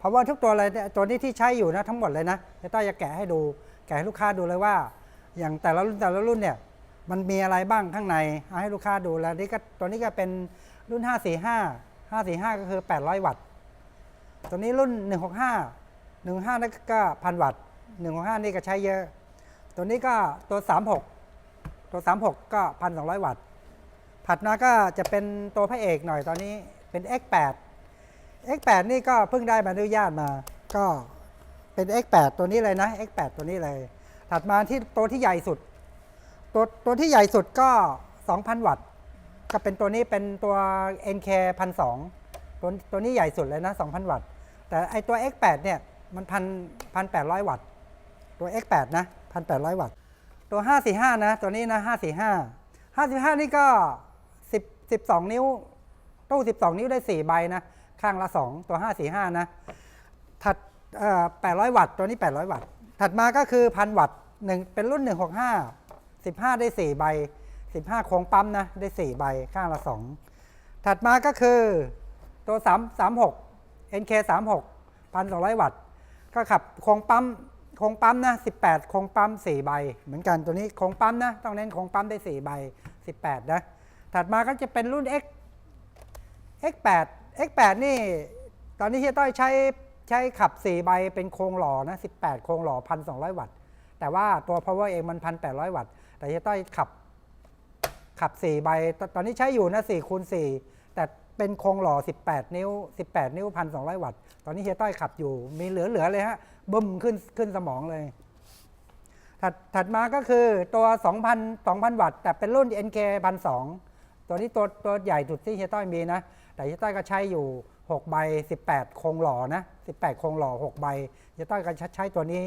power ทุกตัวเลยเนี่ยตัวนี้ที่ใช้อยู่นะทั้งหมดเลยนะเดี๋ยวต้อยจะแกะให้ดู แกะให้ลูกค้าดูเลยว่า อย่างแต่ละรุ่นแต่ละรุ่นเนี่ยมันมีอะไรบ้างข้างในเอาให้ลูกค้าดูแล้วนี่ก็ตัวนี้ก็เป็นรุ่น 545 545 ก็คือ 800 วัตต์ ตัวนี้รุ่น 165 165นั่นก็พันวัตต์ 165 นี่ก็ใช้เยอะ ตัวนี้ก็ตัว 36 ตัว 36 ก็1,200วัตต์ถัดมาก็จะเป็นตัวพระเอกหน่อยตอนนี้เป็น X8 X8 นี่ก็เพิ่งได้ใบอนุญาตมา ก็เป็น X8 ตัวนี้เลยนะ X8 ตัวนี้เลย ถัดมาที่ตัวที่ใหญ่สุด ตัวตัวที่ใหญ่สุดก็ 2,000 วัตต์ ก็เป็นตัวนี้เป็นตัว NK 1,200ตัวตัวนี้ใหญ่สุดเลยนะ 2,000 วัตต์ แต่ไอตัว X8 เนี่ยมันพันพันแปดร้อยวัตต์ ตัว X8 นะพันแปดร้อยวัตต์ ตัว 545 นะ ตัวนี้นะ 545 545นี่ก็ 10 12 นิ้วตู้ 12 นิ้วได้ 4 ใบนะ ข้างละ 2 ตัว 545 นะ ถัดเอ่อ800 วัตต์ ตัวนี้ 800 วัตต์ ถัดมาก็คือ 1,000 วัตต์หนึ่งเป็นรุ่น 165 15 ได้ 4 ใบ 15 โครงปั๊มนะ ได้ 4 ใบ ข้างละ 2 ถัดมาก็คือตัว 3 36 NK 36 1,200 วัตต์ ก็ขับโครงปั๊มโครงปั๊มนะ 18 โครงปั๊ม 4 ใบ เหมือนกันตัวนี้โครงปั๊มนะ ต้องเน้นโครงปั๊มได้ 4 ใบ 18 นะ ถัดมาก็จะเป็นรุ่น X X8 X8 นี่ตอนนี้เฮียต้อยใช้ใช้ขับ 4 ใบเป็นโครงหล่อนะ 18 โครงหล่อ 1,200 วัตต์ แต่ว่าตัว power เองมัน 1,800 วัตต์ แต่เฮียต้อยขับขับ 4 ใบตตอนนี้ใช้อยู่นะ4คูณ4แต่เป็นโครงหล่อ 18 นิ้ว 18 นิ้ว 1,200 วัตต์ ตอนนี้เฮียต้อยขับอยู่ มีเหลือ ๆ เลยฮะบึ้มขึ้นขึ้นสมองเลย ถัดถัดมาก็คือตัว 2,000 2,000 วัตต์ แต่เป็นรุ่น NK 1,200ตัวนี้ตัวตัวใหญ่สุดที่เฮียต้อยมีนะ แต่เฮียต้อยก็ใช้อยู่ 6 ใบ 18 โครงหล่อนะ 18 โครงหล่อ 6 ใบเฮียต้อยก็ใช้ตัวนี้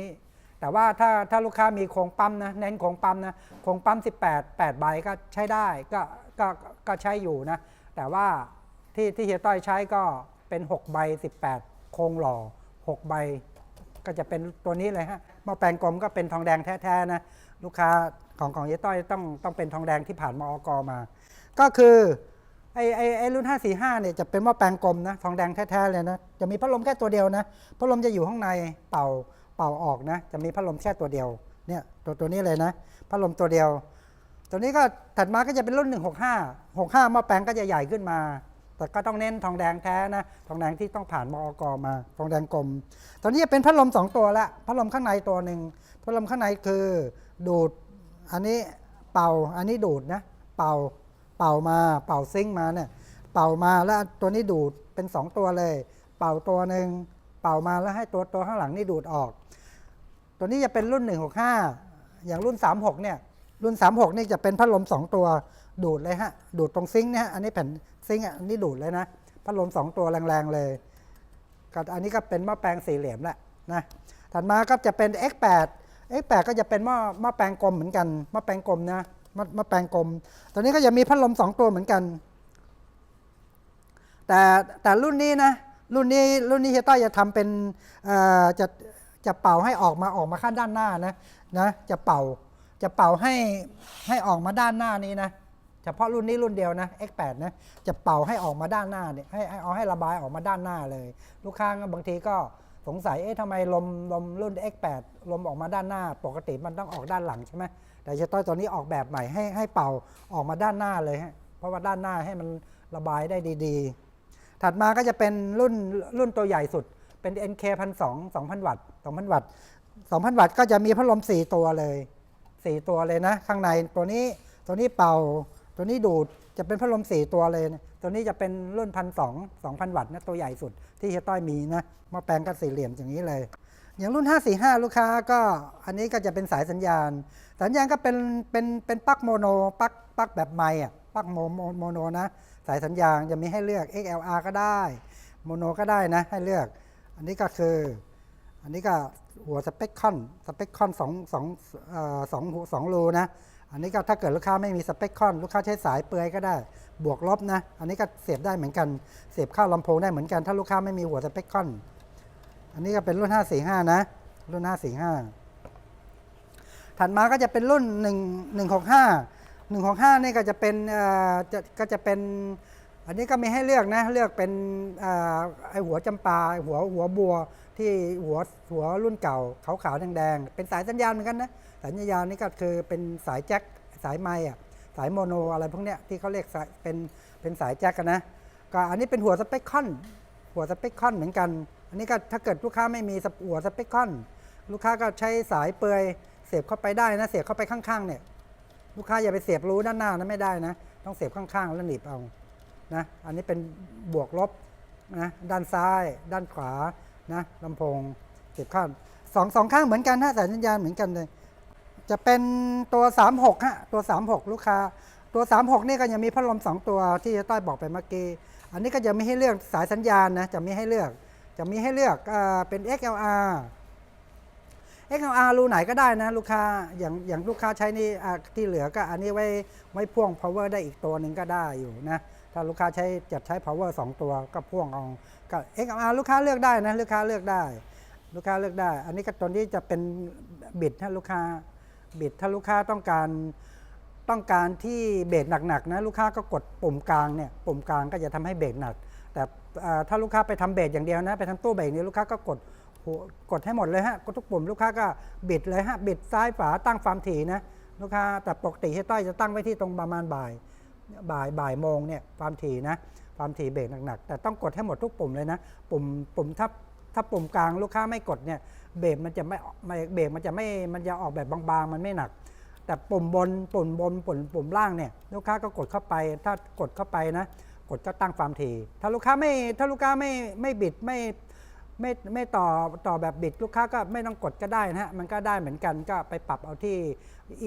แต่ว่าถ้าถ้าลูกค้ามีโครงปั๊มนะเน้นโครงปั๊มนะโครงปั๊ม 18 8 ใบก็ใช้ได้ก็ก็ก็ใช้อยู่นะ แต่ว่าที่ที่เฮียต้อยใช้ก็เป็น 6 ใบ 18 โครงหล่อ 6 ใบ ก็จะเป็นตัวนี้เลยฮะหม้อแปลงกลมก็เป็นทองแดงแท้ๆนะลูกค้าของของเยต้อยต้องต้องเป็นทองแดงที่ผ่านมอกมา ก็คือ ไอ้ไอ้ไอ้รุ่น 545 เนี่ยจะเป็นหม้อแปลงกลมนะทองแดงแท้ๆเลยนะ จะมีพัดลมแค่ตัวเดียวนะพัดลมจะอยู่ข้างในเป่าเป่าออกนะ จะมีพัดลมแค่ตัวเดียวเนี่ยตัวตัวนี้เลยนะพัดลมตัวเดียว ตัวนี้ก็ถัดมาก็จะเป็นรุ่น 165 65หม้อแปลงก็จะใหญ่ขึ้นมา แต่ก็ต้องเน้นทองแดงแท้นะทองแดงที่ต้องผ่านมอกมาทองแดงกลม ตอนนี้จะเป็นพัดลมสองตัวละพัดลมข้างในตัวหนึ่งพัดลมข้างในคือดูดอันนี้เป่าอันนี้ดูดนะเป่า เป่ามาเป่าซิงมาเนี่ยเป่ามาแล้วตัวนี้ดูดเป็นสองตัวเลย เป่าตัวหนึ่งเป่ามาแล้วให้ตัวตัวข้างหลังนี่ดูดออก ตัวนี้จะเป็นรุ่น 165 อย่างรุ่น 36 เนี่ยรุ่น 36 นี่จะเป็นพัดลม 2 ตัวดูดเลยฮะ ดูดตรงซิงค์เนี่ยอันนี้แผ่นซิงค์อะอันนี้ดูดเลยนะพัดลม 2 ตัวแรงๆเลยกับอันนี้ก็เป็นหม้อแปลงสี่เหลี่ยมแหละนะถัดมาก็จะเป็น X8 X8 ก็จะเป็นหม้อหม้อแปลงกลมเหมือนกันหม้อแปลงกลมนะ ม้อหม้อแปลงกลม ตัวนี้ก็จะมีพัดลม 2 ตัวเหมือนกัน แต่แต่รุ่นนี้นะ รุ่นนี้รุ่นนี้เฮียต้อยจะทำเป็นจะจะเป่าให้ออกมาออกมาข้างด้านหน้านะนะ จะเป่าจะเป่าให้ให้ออกมาด้านหน้านี้นะเฉพาะรุ่นนี้รุ่นเดียวนะ X8 นะจะเป่าให้ออกมาด้านหน้าเนี่ยให้เอาให้ระบายออกมาด้านหน้าเลย ลูกค้าบางทีก็สงสัยเอ๊ะทำไมลมลมรุ่น X8 ลมออกมาด้านหน้า ปกติมันต้องออกด้านหลังใช่ไหม แต่เฮียต้อยตัวนี้ออกแบบใหม่ให้ให้เป่าออกมาด้านหน้าเลยฮะเพราะว่าด้านหน้าให้มันระบายได้ดีๆ ถัดมาก็จะเป็นรุ่นรุ่นตัวใหญ่สุดเป็น NK 1 2 0 0 2,000 วัตต์2,000 วัตต์2,000 วัตต์ก็จะมีพัดลม 4 ตัวเลย 4 ตัวเลยนะ ข้างในตัวนี้ตัวนี้เป่า ตัวนี้ดูดจะเป็นพัดลม 4 ตัวเลย ตัวนี้จะเป็นรุ่น1,200 2,000วัตต์นะตัวใหญ่สุดที่เฮียต้อยมีนะมาแปลงกันสี่เหลี่ยมอย่างนี้เลย อย่างรุ่น 545 ลูกค้าก็อันนี้ก็จะเป็นสายสัญญาณ สัญญาณก็เป็นเป็นเป็นปลั๊กโมโนปลั๊กปลั๊กแบบไมค์อะปลั๊กโมโมโมโนนะ สายสัญญาณจะมีให้เลือก XLR ก็ได้ โมโนก็ได้นะ ให้เลือก อันนี้ก็คือ อันนี้ก็หัวสเปคคอนสเปคคอนสองสองเอ่อสองสองรูนะ อันนี้ก็ถ้าเกิดลูกค้าไม่มีสเปคคอนลูกค้าใช้สายเปลือยก็ได้ บวกลบนะ อันนี้ก็เสียบได้เหมือนกัน เสียบเข้าลำโพงได้เหมือนกัน ถ้าลูกค้าไม่มีหัวสเปคคอน อันนี้ก็เป็นรุ่น 545 นะ รุ่น 545 ถัดมาก็จะเป็นรุ่น 1 165 165นี่ก็จะเป็นจะก็จะเป็น อันนี้ก็มีให้เลือกนะเลือกเป็นอไอหัวจำปาหัวหัวบัวที่หัวหัวรุ่นเก่าขาวขาวๆแดงๆเป็นสายสัญญาณเหมือนกันนะสายสัญญาณนี่ก็คือเป็นสายแจ็คสายไม้อะสายโมโนอะไรพวกเนี้ยที่เขาเรียกเป็นเป็นสายแจ็คกันนะก็อันนี้เป็นหัวสเปคคอนหัวสเปคคอนเหมือนกัน อันนี้ก็ถ้าเกิดลูกค้าไม่มีสปหัวสเปคคอน ลูกค้าก็ใช้สายเปลือยเสียบเข้าไปได้นะ เสียบเข้าไปข้างๆเนี่ย ลูกค้าอย่าไปเสียบรูด้านหน้านะไม่ได้นะ ต้องเสียบข้างๆแล้วหนีบเอานะอันนี้เป็นบวกลบนะด้านซ้าย ด้านขวานะลำโพงเสียบข้างสองสองข้างเหมือนกันนะสายสัญญาณเหมือนกันเลยจะเป็นตัว 36ฮะตัว 36 ลูกค้า ตัว 36 นี่ก็ยังมีพัดลม2 ตัวที่จะต้อยบอกไปเมื่อกี้ อันนี้ก็จะมีให้เลือกสายสัญญาณนะ จะไมีให้เลือก จะมีให้เลือกเอเป็น XLR XLR รูไหนก็ได้นะ ลูกค้าอย่างอย่างลูกค้าใช้นี่ที่เหลือก็อันนี้ไว้ไว้พ่วง power ได้อีกตัวหนึ่งก็ได้อยู่นะ ถ้าลูกค้าใช้จะใช้ power 2 ตัวก็พ่วงเอาก็ XLR ลูกค้าเลือกได้นะ ลูกค้าเลือกได้ ลูกค้าเลือกได้ อันนี้ก็ตัวนี้จะเป็นบิดถ้าลูกค้าบิดถ้าลูกค้าต้องการต้องการที่เบสหนักๆนะลูกค้าก็กดปุ่มกลางเนี่ยปุ่มกลางก็จะทำให้เบสหนัก แต่ ถ้าลูกค้าไปทำเบสอย่างเดียวนะ ไปทำตู้เบสเนี่ยลูกค้าก็กดหัวกดให้หมดเลยฮะกดทุกปุ่มลูกค้าก็บิดเลยฮะบิดซ้ายฝาตั้งความถี่นะลูกค้าแต่ปกติให้ต้อยจะตั้งไว้ที่ตรงประมาณบ่ายบ่ายบ่ายโมงเนี่ยความถี่นะความถี่เบรกหนักๆแต่ต้องกดให้หมดทุกปุ่มเลยนะ ปุ่มปุ่มถ้าถ้าปุ่มกลางลูกค้าไม่กดเนี่ยเบรกมันจะไม่ไม่เบรกมันจะไม่มันจะออกแบบบางๆ มันไม่หนัก แต่ปุ่มบนปุ่มบนปุ่มปุ่มล่างเนี่ยลูกค้าก็กดเข้าไป ถ้ากดเข้าไปนะ กดก็ตั้งความถี่ ถ้าลูกค้าไม่ถ้าลูกค้าไม่ไม่บิดไม่ไม่ไม่ต่อต่อแบบบิดลูกค้าก็ไม่ต้องกดก็ได้นะฮะมันก็ได้เหมือนกันก็ไปปรับเอาที่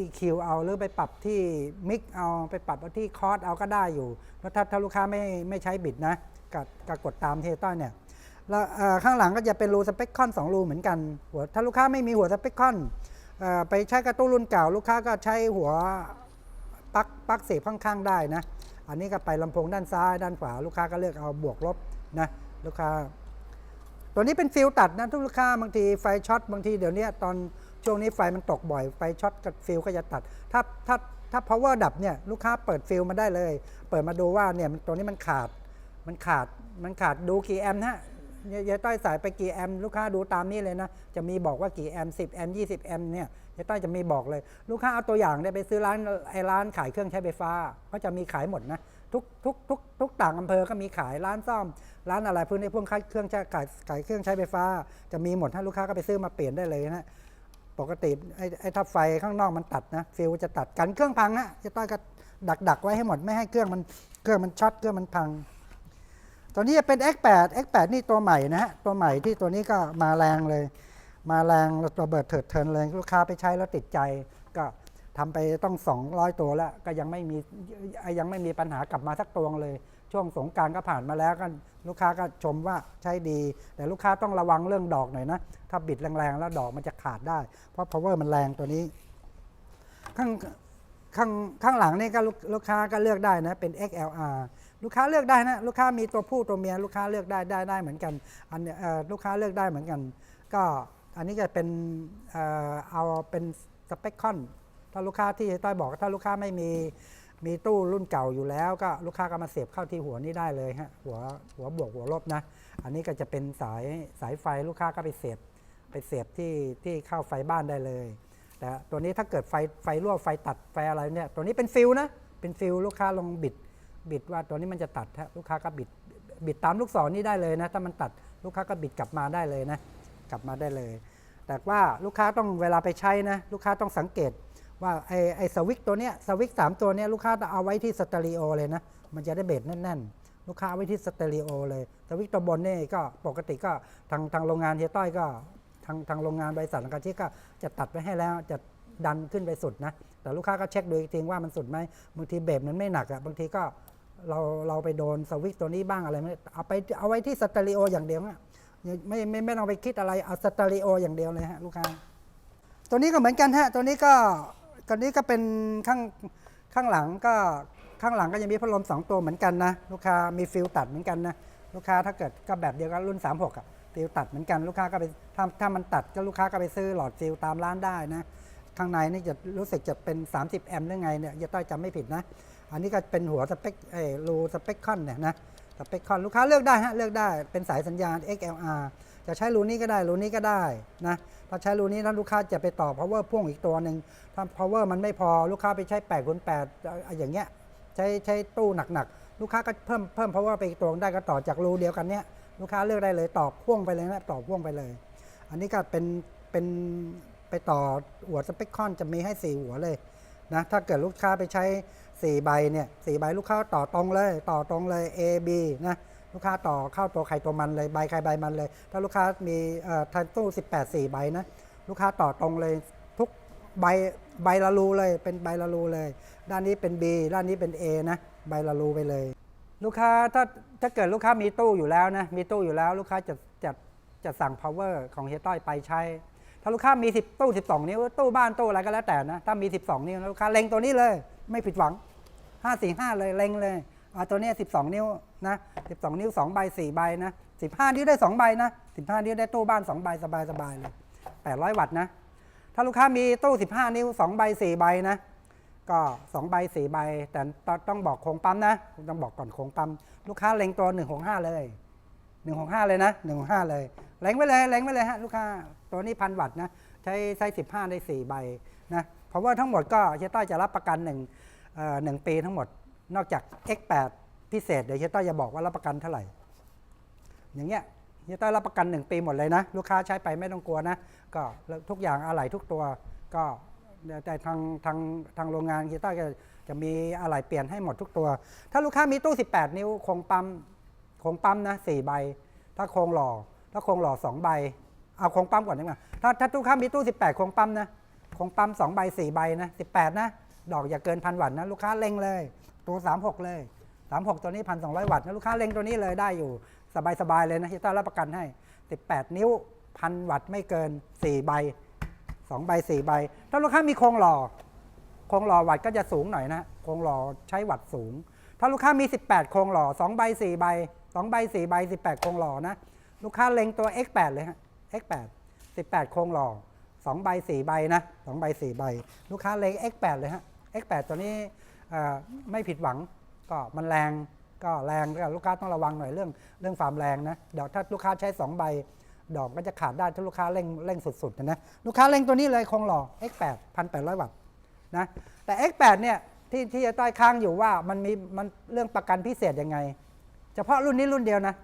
EQ เอาหรือไปปรับที่มิกเอาไปปรับเอาที่คอร์สเอาก็ได้อยู่แล้วถ้าถ้าลูกค้าไม่ไม่ใช้บิดนะก็ก็กดตามเทต้อยเนี่ยแล้วข้างหลังก็จะเป็นรูสเปคคอนสองรูเหมือนกันหัวถ้าลูกค้าไม่มีหัวสเปคคอนอไปใช้กระตุ้นรุ่นเก่า ลูกค้าก็ใช้หัวปลั๊กปลั๊กเสียบข้างๆได้นะ อันนี้ก็ไปลำโพงด้านซ้ายด้านขวาลูกค้าก็เลือกเอาบวกลบนะลูกค้า ตัวนี้เป็นฟิลตัดนะทุกลูกค้าบางทีไฟช็อตบางทีเดี๋ยวนี้ตอนช่วงนี้ไฟมันตกบ่อยไฟช็อตกับฟิลก็จะตัด ถ้าถ้าถ้า power ดับเนี่ยลูกค้าเปิดฟิลมาได้เลย เปิดมาดูว่าเนี่ยตัวนี้มันขาดมันขาดมันขาดดูกี่แอมป์นะฮะยายยายต้อยสายไปกี่แอมป์ลูกค้าดูตามนี้เลยนะ จะมีบอกว่ากี่แอมป์10 แอมป์20 แอมป์เนี่ย ยายต้อยจะมีบอกเลย ลูกค้าเอาตัวอย่างเนี่ยไปซื้อร้านไอ้ร้านขายเครื่องใช้ไฟฟ้าเขาจะมีขายหมดนะทุกทุกทุกทุกต่างอำเภอก็มีขายร้านซ่อม ร้านอะไรพวกนี้พวกเครื่องใช้ขายขายเครื่องใช้ไฟฟ้า จะมีหมดถ้าลูกค้าก็ไปซื้อมาเปลี่ยนได้เลยนะปกติไอ้ไอ้ถ้าไฟข้างนอกมันตัดนะฟิลจะตัดกันเครื่องพังนะจะต้อยก็ดักดักไว้ให้หมดไม่ให้เครื่องมันเครื่องมันช็อตเครื่องมันพังตัวนี้จะเป็น X8 X8 นี่ตัวใหม่นะฮะตัวใหม่ที่ตัวนี้ก็มาแรงเลย มาแรงระเบิดเถิดเทินเลยลูกค้าไปใช้แล้วติดใจ ก็ทำไปต้อง 200 ตัวแล้ว ก็ยังไม่มียังไม่มีปัญหากลับมาสักตัวเลย ช่วงสงการก็ผ่านมาแล้วก็ลูกค้าก็ชมว่าใช้ดี แต่ลูกค้าต้องระวังเรื่องดอกหน่อยนะ ถ้าบิดแรงๆ แล้วดอกมันจะขาดได้ เพราะ power มันแรงตัวนี้ ข้างข้างข้างหลังนี่ก็ลูกค้าก็เลือกได้นะ เป็น XLR ลูกค้าเลือกได้นะลูกค้ามีตัวผู้ตัวเมีย ลูกค้าเลือกได้ได้ได้เหมือนกัน อันเนี้ยลูกค้าเลือกได้เหมือนกัน ก็ อันนี้จะเป็นเอ่อเอาเป็นสเปคคอนถ้าลูกค้าที่ต้อยบอกถ้าลูกค้าไม่มีมีตู้รุ่นเก่าอยู่แล้ว ก็ลูกค้าก็มาเสียบเข้าที่หัวนี้ได้เลยฮะหัวหัวบวกหัวลบนะ อันนี้ก็จะเป็นสายสายไฟลูกค้าก็ไปเสียบไปเสียบที่ที่เข้าไฟบ้านได้เลย แต่ตัวนี้ถ้าเกิดไฟไฟรั่วไฟตัดไฟอะไรเนี่ยตัวนี้เป็นฟิลนะเป็นฟิลลูกค้าลองบิดบิดว่าตัวนี้มันจะตัดฮะลูกค้าก็บิดบิดตามลูกศรนี้ได้เลยนะ ถ้ามันตัดลูกค้าก็บิดกลับมาได้เลยนะ กลับมาได้เลย แต่ว่าลูกค้าต้องเวลาไปใช้นะลูกค้าต้องสังเกตว่าไอ้ไอ้สวิกตัวเนี้ยสวิกสามตัวเนี้ยลูกค้าต้องเอาไว้ที่สเตอริโอเลยนะ มันจะได้เบสแน่นๆ ลูกค้าเอาไว้ที่สเตอริโอเลยสวิกตัวบนนี่ก็ปกติก็ทางทางโรงงานเฮียต้อยก็ทางทางโรงงานบริษัทลังกาชิก็จะตัดไว้ให้แล้วจะดันขึ้นไปสุดนะ แต่ลูกค้าก็เช็คดูอีกทีว่ามันสุดไหมบางทีเบสมันไม่หนักอะบางทีก็เราเราไปโดนสวิตตัวนี้บ้างอะไรไม่เอาไปเอาไว้ที่สเตอริโออย่างเดียวอะ ไม่ไม่ไม่ต้องไปคิดอะไรเอาสเตอริโออย่างเดียวเลยฮะลูกค้าตัวนี้ก็เหมือนกันฮะตัวนี้ก็ตัวนี้ก็เป็นข้างข้างหลังก็ข้างหลังก็ยังมีพัดลมสองตัวเหมือนกันนะลูกค้ามีฟิลตัดเหมือนกันนะลูกค้าถ้าเกิดก็แบบเดียวกับรุ่น 36อะฟิลตัดเหมือนกันลูกค้าก็ไปถ้าถ้ามันตัดก็ลูกค้าก็ไปซื้อหลอดฟิลตามร้านได้นะข้างในนี่จะรู้สึกจะเป็น 30 แอมป์หรือไงเนี่ยอย่าต้อยจำไม่ผิดนะ อันนี้ก็เป็นหัวสเปคเออรูสเปคคอนเนี่ยนะ สเปคคอนลูกค้าเลือกได้ฮะเลือกได้เป็นสายสัญญาณ XLR จะใช้รูนี้ก็ได้รูนี้ก็ได้นะถ้าใช้รูนี้ถ้าลูกค้าจะไปต่อ power พ่วงอีกตัวหนึ่งถ้า power มันไม่พอลูกค้าไปใช้8คูณ8อย่างเงี้ยใช้ใช้ตู้หนักๆ ลูกค้าก็เพิ่มเพิ่ม power ไปอีกตัวได้ก็ต่อจากรูเดียวกันเนี้ยลูกค้าเลือกได้เลยต่อพ่วงไปเลยนะต่อพ่วงไปเลย อันนี้ก็เป็นเป็นไปต่อหัวสเปคคอนจะมีให้ 4 หัวเลยนะถ้าเกิดลูกค้าไปใช้ 4ใบเนี่ยสใบลูกค้าต่อตรงเลย ต่อตรงเลย A B นะลูกค้าต่อเข้าตัวใครตัวมันเลยใบใครใบมันเลย ถ้าลูกค้ามีเอ่อทันตู้18 4ใบนะลูกค้าต่อตรงเลยทุกใบใบละรูเลยเป็นใบละรูเลย ด้านนี้เป็น B ด้านนี้เป็น A นะใบละรูไปเลย ลูกค้าถ้าถ้าเกิดลูกค้ามีตู้อยู่แล้วนะมีตู้อยู่แล้วลูกค้าจะจะจะสั่ง power ของเฮียต้อยไปใช้ ถ้าลูกค้ามี10ตู้12 นิ้วตู้บ้านตู้อะไรก็แล้วแต่นะถ้ามี 12 นิ้วลูกค้าเล็งตัวนี้เลย ไม่ผิดหวัง 545 เลยเล็งเลยอ่าตัวเนี้ย12 นิ้วนะ12 นิ้ว2ใบ4ใบนะ15 นิ้วได้ 2 ใบนะ 15 นิ้วได้ตู้บ้าน 2 ใบสบายสบายเลย 800 วัตต์นะ ถ้าลูกค้ามีตู้ 15 นิ้ว 2 ใบ 4 ใบนะ ก็ 2 ใบ 4 ใบ แต่ต้องบอกโครงปั๊มนะ ต้องบอกก่อนโครงปั๊ม ลูกค้าเล็งตัว 165 เลย 165 เลยนะ 165 เลย เล็งไว้เลย เล็งไว้เลยฮะลูกค้า ตัวนี้พันวัตต์นะ ใช้ใช้ 15 ได้ 4 ใบนะ เพราะว่าทั้งหมดก็เฮียต้อยจะรับประกัน1เอ่อ หนึ่งปีทั้งหมด นอกจาก X8 พิเศษ เดี๋ยวเฮียต้อยจะบอกว่ารับประกันเท่าไหร่ อย่างเงี้ยเฮียต้อยรับประกัน 1 ปีหมดเลยนะ ลูกค้าใช้ไปไม่ต้องกลัวนะ ก็ทุกอย่างอะไหล่ทุกตัวก็แต่ทางทางทางโรงงานเฮียต้อยก็จะมีอะไหล่เปลี่ยนให้หมดทุกตัว ถ้าลูกค้ามีตู้ 18 นิ้วโครงปั๊มโครงปั๊มนะ4ใบ ถ้าโครงหล่อ ถ้าโครงหล่อ2ใบเอาโครงปั๊มก่อนดีกว่าถ้าถ้าลูกค้ามีตู้ 18โครงปั๊มนะโครงปั๊ม2ใบ4ใบนะ 18 นะ ดอกอย่าเกินพันวัตต์นะลูกค้าเล็งเลย ตัว 36 เลย 36 ตัวนี้1,200วัตต์นะลูกค้าเล็งตัวนี้เลยได้อยู่สบายๆเลยนะที่ต้ารับประกันให้ 18 นิ้วพันวัตต์ไม่เกิน 4 ใบ 2 ใบ 4 ใบ ถ้าลูกค้ามีโครงหล่อโครงหล่อวัตต์ก็จะสูงหน่อยนะโครงหล่อใช้วัตต์สูง ถ้าลูกค้ามี 18 โครงหล่อ2ใบ4ใบ2ใบ4ใบ 18 โครงหล่อนะลูกค้าเล็งตัว X8 เลยฮะ X8 18 โครงหล่อ2ใบ4ใบนะ2ใบ4ใบ ลูกค้าเล็ง X8 เลยฮะ X8 ตัวนี้ไม่ผิดหวังก็มันแรงก็แรงก็ลูกค้าต้องระวังหน่อยเรื่องเรื่องความแรงนะเดี๋ยวถ้าลูกค้าใช้ 2 ใบ ดอกก็จะขาดได้ถ้าลูกค้าเร่งเร่งสุดๆนะนะลูกค้าเร่งตัวนี้เลยคงหล่อ X8 1,800 วัตต์นะแต่ X8 เนี่ยที่ที่จะต้อยค้างอยู่ว่ามันมีมันเรื่องประกันพิเศษยังไง เฉพาะรุ่นนี้รุ่นเดียวนะ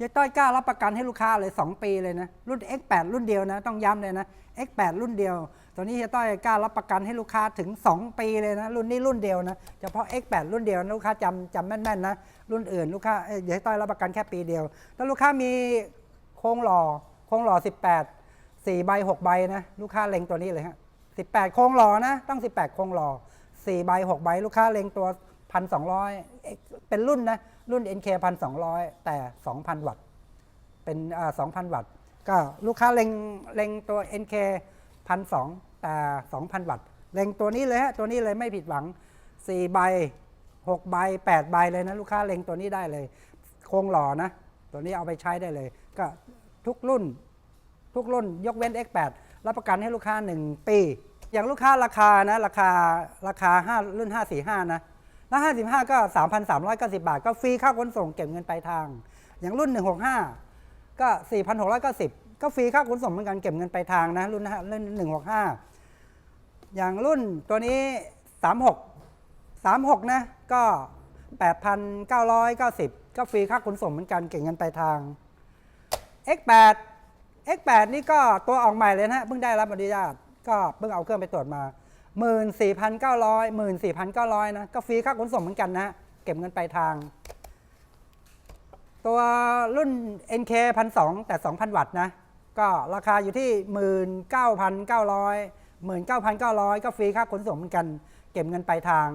ยายต้อยกล้ารับประกันให้ลูกค้าเลย 2 ปีเลยนะ รุ่น X8 รุ่นเดียวนะ ต้องย้ำเลยนะ X8 รุ่นเดียวตัวนี้ยายต้อยกล้ารับประกันให้ลูกค้าถึง 2 ปีเลยนะ รุ่นนี้รุ่นเดียวนะเฉพาะ X8 รุ่นเดียวนะลูกค้าจำจำแม่นๆนะรุ่นอื่นลูกค้าเอ้ยายต้อยรับประกันแค่ปีเดียวถ้าลูกค้ามีโครงหล่อโครงหล่อ 18 4ใบ6ใบนะลูกค้าเล็งตัวนี้เลยฮะ18 โครงหล่อนะต้อง 18 โครงหล่อ4ใบ6ใบลูกค้าเล็งตัว 1,200 เป็นรุ่นนะ รุ่น NK 1,200 แต่ 2,000 วัตต์ เป็น2,000 วัตต์ ก็ลูกค้าเล็งเล็งตัว NK 1,200 แต่ 2,000 วัตต์ เล็งตัวนี้เลยฮะ ตัวนี้เลยไม่ผิดหวัง 4 ใบ 6 ใบ 8 ใบเลยนะ ลูกค้าเล็งตัวนี้ได้เลย โครงหล่อนะ ตัวนี้เอาไปใช้ได้เลย ก็ทุกรุ่น ทุกรุ่นยกเว้น X8 รับประกันให้ลูกค้า 1 ปี อย่างลูกค้าราคานะ ราคาราคา5รุ่น545 นะ แล้ว55 ก็ 3,390 บาท ก็ฟรีค่าขนส่งเก็บเงินปลายทาง อย่างรุ่น 165 ก็ 4,690 ก็ฟรีค่าขนส่งเหมือนกันเก็บเงินปลายทางนะรุ่นห้ารุ่น165 อย่างรุ่นตัวนี้ 36 36 นะก็ 8,990 ก็ฟรีค่าขนส่งเหมือนกันเก็บเงินปลายทาง X8 X8 นี่ก็ตัวออกใหม่เลยนะเพิ่งได้รับอนุญาตก็เพิ่งเอาเครื่องไปตรวจมา 14,900 14,900 นะ ก็ฟรีค่าขนส่งเหมือนกันนะ เก็บเงินปลายทาง ตัวรุ่น NK 1,200แต่ 2,000 วัตต์นะ ก็ราคาอยู่ที่ 19,900 19,900 ก็ฟรีค่าขนส่งเหมือนกัน เก็บเงินปลายทาง